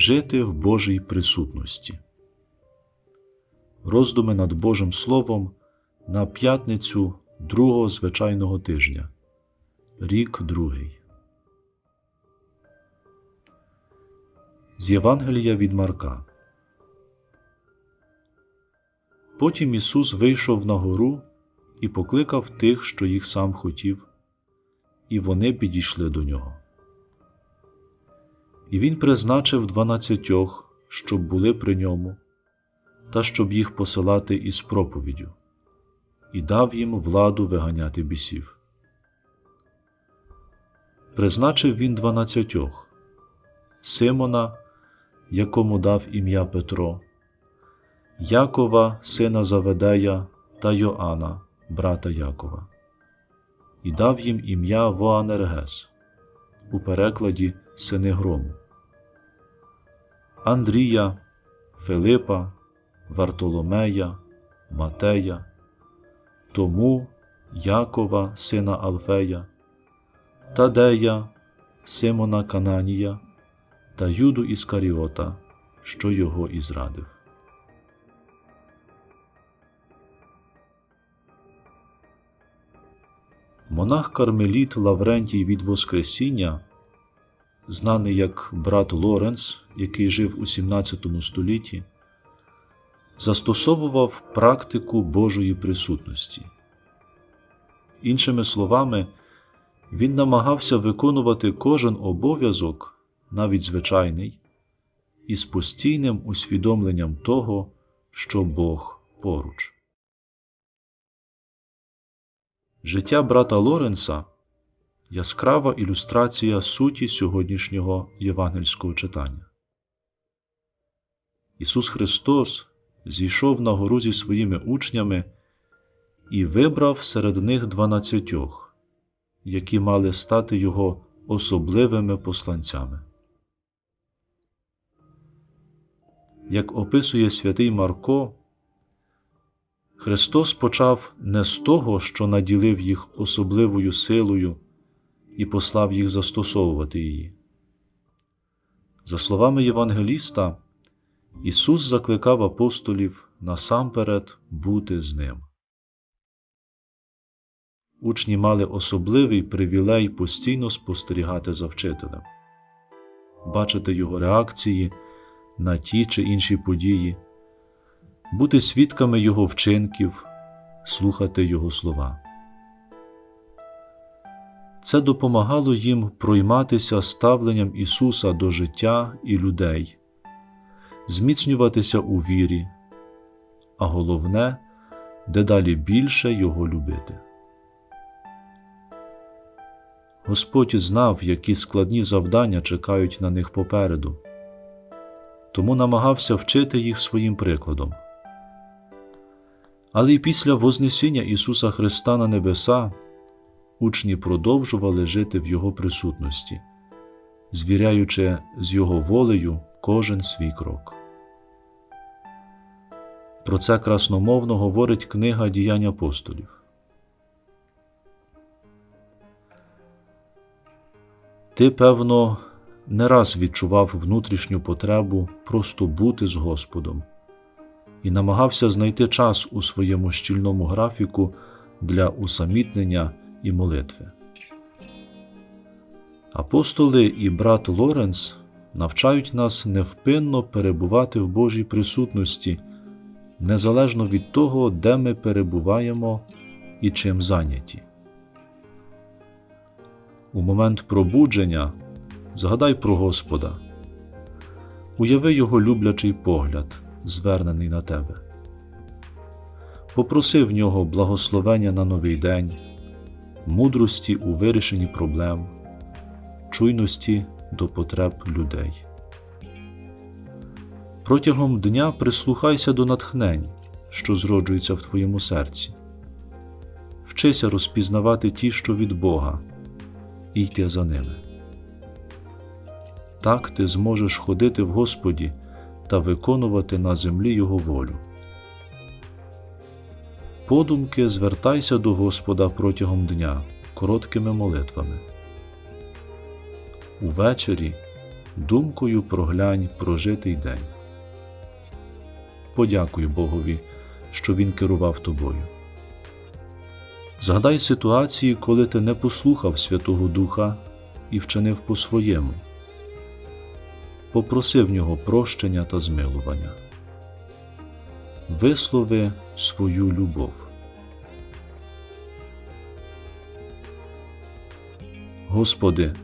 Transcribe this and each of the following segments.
Жити в Божій присутності. Роздуми над Божим Словом на п'ятницю другого звичайного тижня. Рік другий. З Євангелія від Марка. Потім Ісус вийшов на гору і покликав тих, що їх сам хотів, і вони підійшли до нього. І він призначив дванадцятьох, щоб були при ньому, та щоб їх посилати із проповіддю, і дав їм владу виганяти бісів. Призначив він дванадцятьох Симона, якому дав ім'я Петро, Якова, сина Заведея та Йоанна, брата Якова, і дав їм ім'я Воанергес, у перекладі сини грому, Андрія, Филипа, Вартоломея, Матея, Тому, Якова, сина Алфея, Тадея, Симона Кананія та Юду Іскаріота, що його і зрадив. Монах Кармеліт Лаврентій від Воскресіння, знаний як брат Лоренц, який жив у 17 столітті, застосовував практику Божої присутності. Іншими словами, він намагався виконувати кожен обов'язок, навіть звичайний, із постійним усвідомленням того, що Бог поруч. Життя брата Лоренса яскрава ілюстрація суті сьогоднішнього євангельського читання. Ісус Христос зійшов на гору зі своїми учнями і вибрав серед них дванадцятьох, які мали стати Його особливими посланцями. Як описує святий Марко, Христос почав не з того, що наділив їх особливою силою і послав їх застосовувати її. За словами Євангеліста, Ісус закликав апостолів насамперед бути з Ним. Учні мали особливий привілей постійно спостерігати за вчителем, бачити його реакції на ті чи інші події, бути свідками його вчинків, слухати його слова. Це допомагало їм пройматися ставленням Ісуса до життя і людей, зміцнюватися у вірі, а головне, дедалі більше Його любити. Господь знав, які складні завдання чекають на них попереду, тому намагався вчити їх своїм прикладом. Але й після Вознесіння Ісуса Христа на небеса учні продовжували жити в Його присутності, звіряючи з Його волею кожен свій крок. Про це красномовно говорить книга діянь апостолів. Ти, певно, не раз відчував внутрішню потребу просто бути з Господом і намагався знайти час у своєму щільному графіку для усамітнення і молитви. Апостоли і брат Лоренс навчають нас невпинно перебувати в Божій присутності, незалежно від того, де ми перебуваємо і чим зайняті. У момент пробудження згадай про Господа, уяви Його люблячий погляд, звернений на тебе. Попроси в нього благословення на новий день, мудрості у вирішенні проблем, чуйності до потреб людей. Протягом дня прислухайся до натхнень, що зроджуються в твоєму серці. Вчися розпізнавати ті, що від Бога, і йти за ними. Так ти зможеш ходити в Господі та виконувати на землі Його волю. Подумки звертайся до Господа протягом дня короткими молитвами. Увечері думкою проглянь прожитий день. Подякуй Богові, що Він керував тобою. Згадай ситуації, коли ти не послухав Святого Духа і вчинив по-своєму. Попроси в нього прощення та змилування. Вислови свою любов. Господи,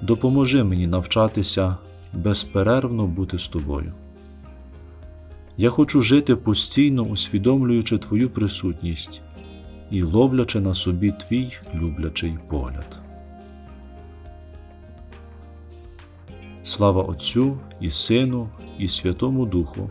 допоможи мені навчатися безперервно бути з Тобою. Я хочу жити постійно усвідомлюючи Твою присутність і ловлячи на собі Твій люблячий погляд. Слава Отцю і Сину, і Святому Духу,